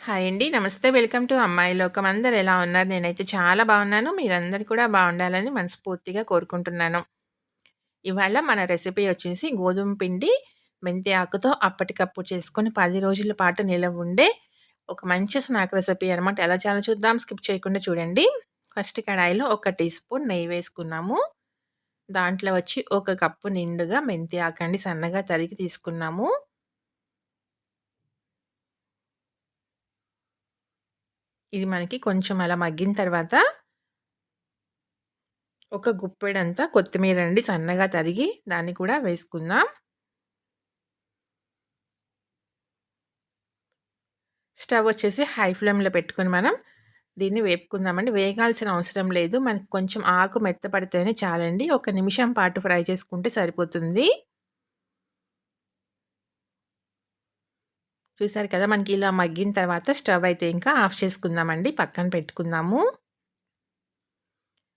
Hi అండి. నమస్తే. Welcome to అమ్మాయి లోకం. అందరు ఎలా ఉన్నారు? నేనైతే చాలా బాగున్నాను. మీరందరు కూడా బాగుండాలని మనస్ఫూర్తిగా కోరుకుంటున్నాను. ఇవాళ మన రెసిపీ వచ్చేసి గోధుమ పిండి, మెంతి ఆకుతో అప్పటికప్పుడు చేసుకొని పది రోజుల పాటు నిలవ ఉండే ఒక మంచి స్నాక్ రెసిపీ అనమాట. ఎలా చాలా చూద్దాం. స్కిప్ చేయకుండా చూడండి. ఫస్ట్ కడాయిలో ఒక టీ స్పూన్ నెయ్యి వేసుకున్నాము. దాంట్లో వచ్చి ఒక కప్పు నిండుగా మెంతి ఆకండి సన్నగా తరిగి తీసుకున్నాము. ఇది మనకి కొంచెం అలా మగ్గిన తర్వాత ఒక గుప్పెడంతా కొత్తిమీర అండి సన్నగా తరిగి దాన్ని కూడా వేసుకుందాం. స్టవ్ వచ్చేసి హై ఫ్లేమ్‌లో పెట్టుకొని మనం దీన్ని వేపుకుందామండి. వేగాల్సిన అవసరం లేదు. మనకి కొంచెం ఆకు మెత్తపడితేనే చాలండి. ఒక నిమిషం పాటు ఫ్రై చేసుకుంటే సరిపోతుంది. చూసారు కదా! మనకి ఇలా మగ్గిన తర్వాత స్టవ్ అయితే ఇంకా ఆఫ్ చేసుకుందామండి. పక్కన పెట్టుకుందాము.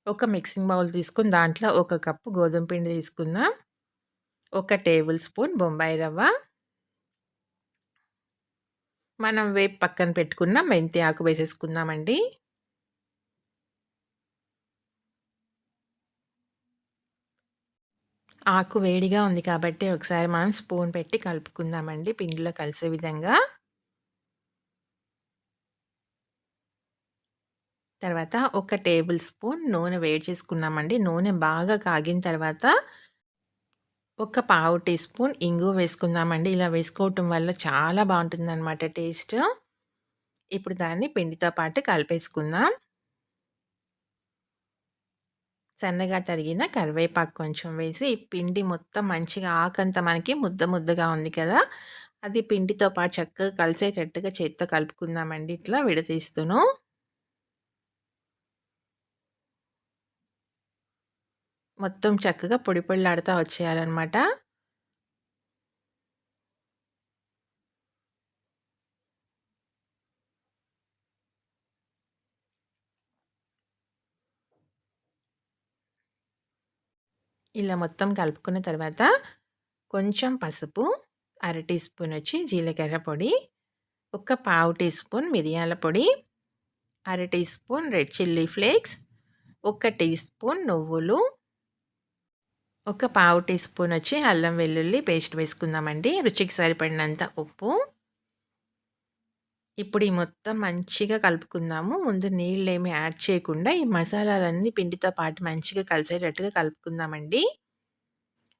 ఒక మిక్సింగ్ బౌల్ తీసుకొని దాంట్లో ఒక కప్పు గోధుమ పిండి తీసుకుందాం. ఒక టేబుల్ స్పూన్ బొంబాయి రవ్వ. మనం వేపు పక్కన పెట్టుకున్న మెంతి ఆకు వేసేసుకుందామండి. ఆకు వేడిగా ఉంది కాబట్టి ఒకసారి మనం స్పూన్ పెట్టి కలుపుకుందామండి పిండిలో కలిసే విధంగా. తర్వాత ఒక టేబుల్ స్పూన్ నూనె వేడి చేసుకున్నామండి. నూనె బాగా కాగిన తర్వాత ఒక పావు టీ స్పూన్ ఇంగువ వేసుకుందామండి. ఇలా వేసుకోవటం వల్ల చాలా బాగుంటుందనమాట టేస్ట్. ఇప్పుడు దాన్ని పిండితో పాటు కలిపేసుకుందాం. సన్నగా తరిగిన కరివేపాకు కొంచెం వేసి పిండి మొత్తం మంచిగా ఆకంత మనకి ముద్ద ముద్దగా ఉంది కదా! అది పిండితో పాటు చక్కగా కలిసేటట్టుగా చేత్తో కలుపుకుందామండి. ఇట్లా విడదీస్తును. మొత్తం చక్కగా పొడి పొడిలాడుతూ వచ్చేయాలన్నమాట. ఇలా మొత్తం కలుపుకున్న తర్వాత కొంచెం పసుపు, అర టీ స్పూన్ వచ్చి జీలకర్ర పొడి, ఒక పావు టీ స్పూన్ మిరియాల పొడి, అర teaspoon red chilli flakes, ఒక టీ స్పూన్ నువ్వులు, ఒక పావు టీ స్పూన్ వచ్చి అల్లం వెల్లుల్లి పేస్ట్ వేసుకుందామండి. రుచికి సరిపడినంత ఉప్పు. ఇప్పుడు ఈ మొత్తం మంచిగా కలుపుకుందాము. ముందు నీళ్ళు ఏమి యాడ్ చేయకుండా ఈ మసాలాలన్నీ పిండితో పాటు మంచిగా కలిసేటట్టుగా కలుపుకుందామండి.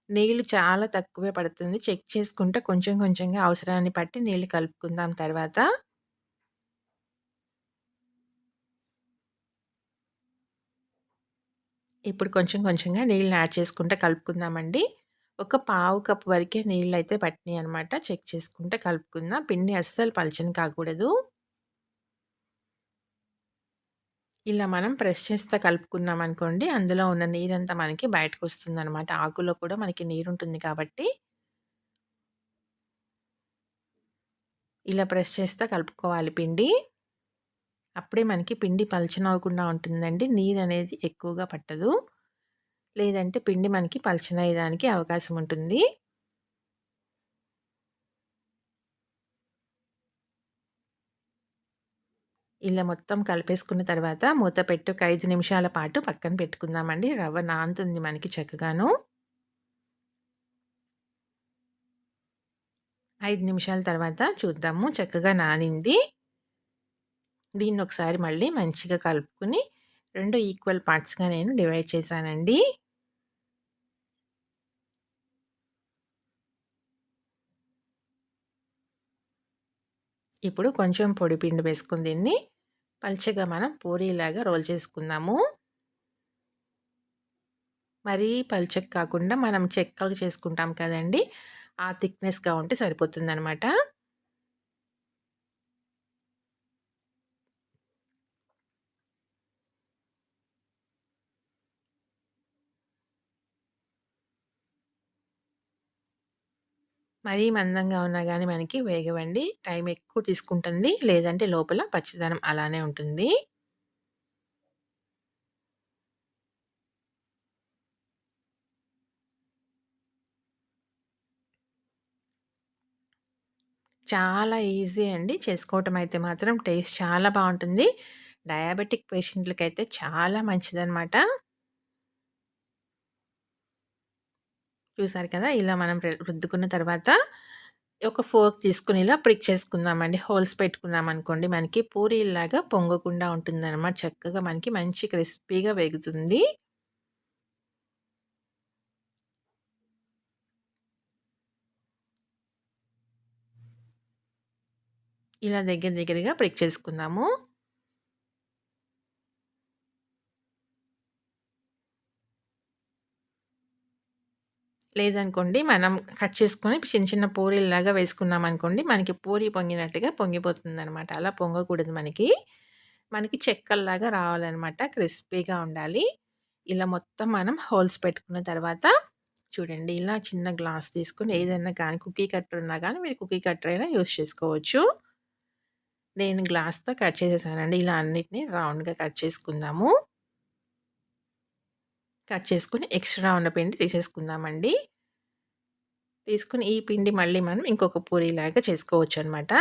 నీళ్ళు చాలా తక్కువే పడుతుంది. చెక్ చేసుకుంటే కొంచెం కొంచెంగా అవసరాన్ని బట్టి నీళ్ళు కలుపుకుందాం తర్వాత. ఇప్పుడు కొంచెం కొంచెంగా నీళ్ళని యాడ్ చేసుకుంటే కలుపుకుందామండి. ఒక పావు కప్పు వరకే నీళ్ళైతే పట్టినాయి అనమాట. చెక్ చేసుకుంటే కలుపుకుందాం. పిండి అస్సలు పలచని కాకూడదు. ఇలా మనం ప్రెస్ చేస్తా కలుపుకున్నామనుకోండి అందులో ఉన్న నీరంతా మనకి బయటకొస్తుందనమాట. ఆకులో కూడా మనకి నీరుంటుంది కాబట్టి ఇలా ప్రెస్ చేస్తే కలుపుకోవాలి పిండి. అప్పుడే మనకి పిండి పలచనవ్వకుండా ఉంటుందండి. నీరు అనేది ఎక్కువగా పట్టదు. లేదంటే పిండి మనకి పలచనయ్యేదానికి అవకాశం ఉంటుంది. ఇలా మొత్తం కలిపేసుకున్న తర్వాత మూత పెట్టి ఒక ఐదు నిమిషాల పాటు పక్కన పెట్టుకుందామండి. రవ్వ నానుతుంది మనకి చక్కగాను. ఐదు నిమిషాల తర్వాత చూద్దాము. చక్కగా నానింది. దీన్ని ఒకసారి మళ్ళీ మంచిగా కలుపుకొని రెండు ఈక్వల్ పార్ట్స్‌గా నేను డివైడ్ చేశానండి. ఇప్పుడు కొంచెం పొడి పిండి వేసుకుని దీన్ని పల్చగా మనం పూరీలాగా రోల్ చేసుకుందాము. మరీ పల్చగా కాకుండా మనం చెక్కలు చేసుకుంటాం కదండీ! ఆ థిక్‌నెస్‌గా ఉంటే సరిపోతుందనమాట. మరీ మందంగా ఉన్నా కానీ మనకి వేగవండి. టైం ఎక్కువ తీసుకుంటుంది. లేదంటే లోపల పచ్చిదనం అలానే ఉంటుంది. చాలా ఈజీ అండి. చేసుకోవటం అయితే మాత్రం టేస్ట్ చాలా బాగుంటుంది డయాబెటిక్ పేషెంట్‌లకైతే చాలా మంచిదనమాట. చూసారు కదా! ఇలా మనం రుద్దుకున్న తర్వాత ఒక ఫోర్క్ తీసుకుని ఇలా ప్రిక్ చేసుకుందామండి. హోల్స్ పెట్టుకున్నామనుకోండి మనకి పూరీలాగా పొంగకుండా ఉంటుందనమాట. చక్కగా మనకి మంచి క్రిస్పీగా వేగుతుంది. ఇలా దగ్గర దగ్గరగా ప్రిక్ చేసుకుందాము. లేదనుకోండి మనం కట్ చేసుకొని చిన్న చిన్న పూరీల్లాగా వేసుకున్నామనుకోండి మనకి పూరి పొంగినట్టుగా పొంగిపోతుంది అనమాట అలా పొంగకూడదు మనకి. మనకి చెక్కల్లాగా రావాలనమాట. క్రిస్పీగా ఉండాలి. ఇలా మొత్తం మనం హోల్స్ పెట్టుకున్న తర్వాత చూడండి ఇలా చిన్న గ్లాస్ తీసుకుని ఏదైనా కానీ కుకీ కట్టర్ ఉన్నా కానీ మీరు కుకీ కట్టర్ అయినా యూజ్ చేసుకోవచ్చు. నేను గ్లాస్‌తో కట్ చేసేసానండి. ఇలా అన్నిటిని రౌండ్‌గా కట్ చేసుకుందాము. కట్ చేసుకుని ఎక్స్ట్రా ఉన్న పిండి తీసేసుకుందామండి. తీసుకుని ఈ పిండి మళ్ళీ మనం ఇంకొక పూరీలాగా చేసుకోవచ్చనమాట.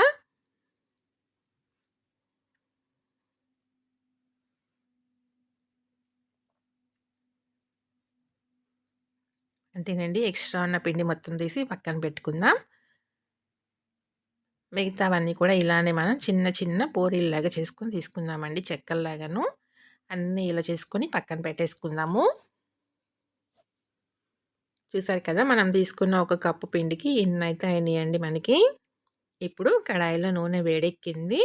అంతేనండి. ఎక్స్ట్రా ఉన్న పిండి మొత్తం తీసి పక్కన పెట్టుకుందాం. మిగతావన్నీ కూడా ఇలానే మనం చిన్న చిన్న పూరీల్లాగా చేసుకొని తీసుకుందామండి చెక్కల్లాగాను. అన్నీ ఇలా చేసుకొని పక్కన పెట్టేసుకుందాము. చూసారు కదా! మనం తీసుకున్న ఒక కప్పు పిండికి ఇన్నైతే అయినాయండి మనకి. ఇప్పుడు కడాయిలో నూనె వేడెక్కింది.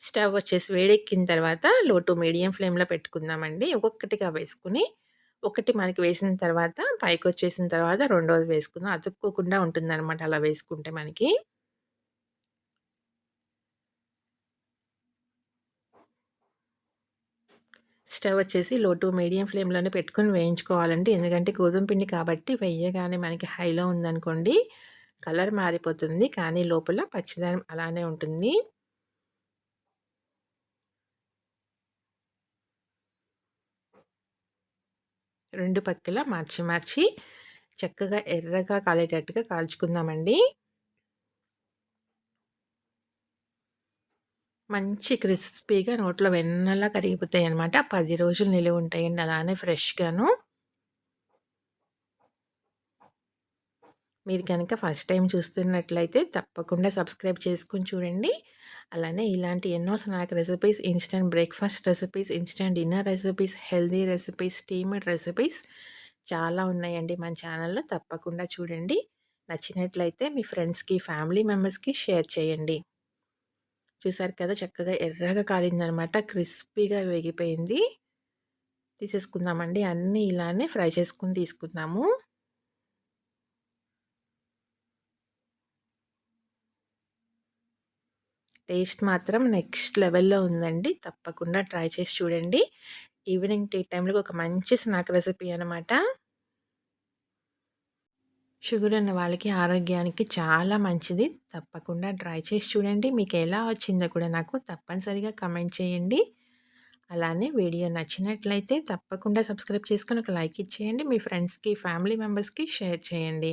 స్టవ్ వచ్చేసి వేడెక్కిన తర్వాత లో టు మీడియం ఫ్లేమ్‌లో పెట్టుకుందామండి. ఒక్కొక్కటిగా వేసుకుని ఒకటి మనకి వేసిన తర్వాత పైకి వచ్చేసిన తర్వాత రెండోది వేసుకుందాం. అతుక్కోకుండా ఉంటుందనమాట అలా వేసుకుంటే మనకి. స్టవ్ వచ్చేసి లో టు మీడియం ఫ్లేమ్‌లోనే పెట్టుకొని వేయించుకోవాలండి. ఎందుకంటే గోధుమ పిండి కాబట్టి వేయగానే మనకి హైలో ఉందనుకోండి కలర్ మారిపోతుంది. కానీ లోపల పచ్చిదనం అలానే ఉంటుంది. రెండు పక్కల మార్చి మార్చి చక్కగా ఎర్రగా కాలేటట్టుగా కాల్చుకుందామండి. మంచి క్రిస్పీగా నోట్లో వెన్నలా కరిగిపోతాయి అనమాట పది రోజులు నిలువ ఉంటాయండి అలానే ఫ్రెష్‌గాను. మీరు కనుక ఫస్ట్ టైం చూస్తున్నట్లయితే తప్పకుండా సబ్స్క్రైబ్ చేసుకొని చూడండి. అలానే ఇలాంటి ఎన్నో snack recipes, instant breakfast recipes, instant dinner recipes, healthy recipes, steamed recipes చాలా ఉన్నాయండి మన ఛానల్‌లో. తప్పకుండా చూడండి. నచ్చినట్లయితే మీ ఫ్రెండ్స్‌కి, ఫ్యామిలీ మెంబర్స్‌కి షేర్ చేయండి. చూసారు కదా! చక్కగా ఎర్రగా కాలిందనమాట. క్రిస్పీగా వేగిపోయింది. తీసేసుకుందామండి. అన్నీ ఇలానే ఫ్రై చేసుకుని తీసుకుందాము. టేస్ట్ మాత్రం నెక్స్ట్ లెవెల్‌లో ఉందండి. తప్పకుండా ట్రై చేసి చూడండి. ఈవినింగ్ టీ టైంలో ఒక మంచి స్నాక్ రెసిపీ అనమాట. షుగర్ ఉన్న వాళ్ళకి ఆరోగ్యానికి చాలా మంచిది. తప్పకుండా ట్రై చేసి చూడండి. మీకు ఎలా వచ్చిందో కూడా నాకు తప్పనిసరిగా కమెంట్ చేయండి. అలానే వీడియో నచ్చినట్లయితే తప్పకుండా సబ్స్క్రైబ్ చేసుకొని ఒక లైక్ ఇచ్చేయండి. మీ ఫ్రెండ్స్‌కి, ఫ్యామిలీ మెంబర్స్‌కి షేర్ చేయండి.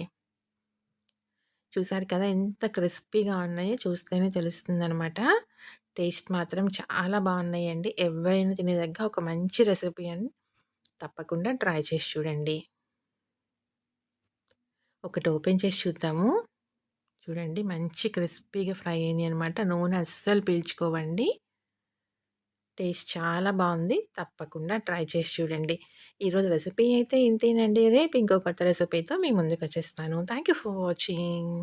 చూసారు కదా! ఎంత క్రిస్పీగా ఉన్నాయో చూస్తేనే తెలుస్తుందనమాట. టేస్ట్ మాత్రం చాలా బాగున్నాయండి. ఎవరైనా తినేదగ్గ ఒక మంచి రెసిపీ అని తప్పకుండా ట్రై చేసి చూడండి. ఒకటి ఓపెన్ చేసి చూద్దాము. చూడండి మంచి క్రిస్పీగా ఫ్రై అయినాయి అనమాట. నూనె అస్సలు పీల్చుకోవండి. టేస్ట్ చాలా బాగుంది. తప్పకుండా ట్రై చేసి చూడండి. ఈరోజు రెసిపీ అయితే ఇంతేనండి. రేపు ఇంకో కొత్త రెసిపీతో మీ ముందుకొచ్చేస్తాను. Thank you for watching.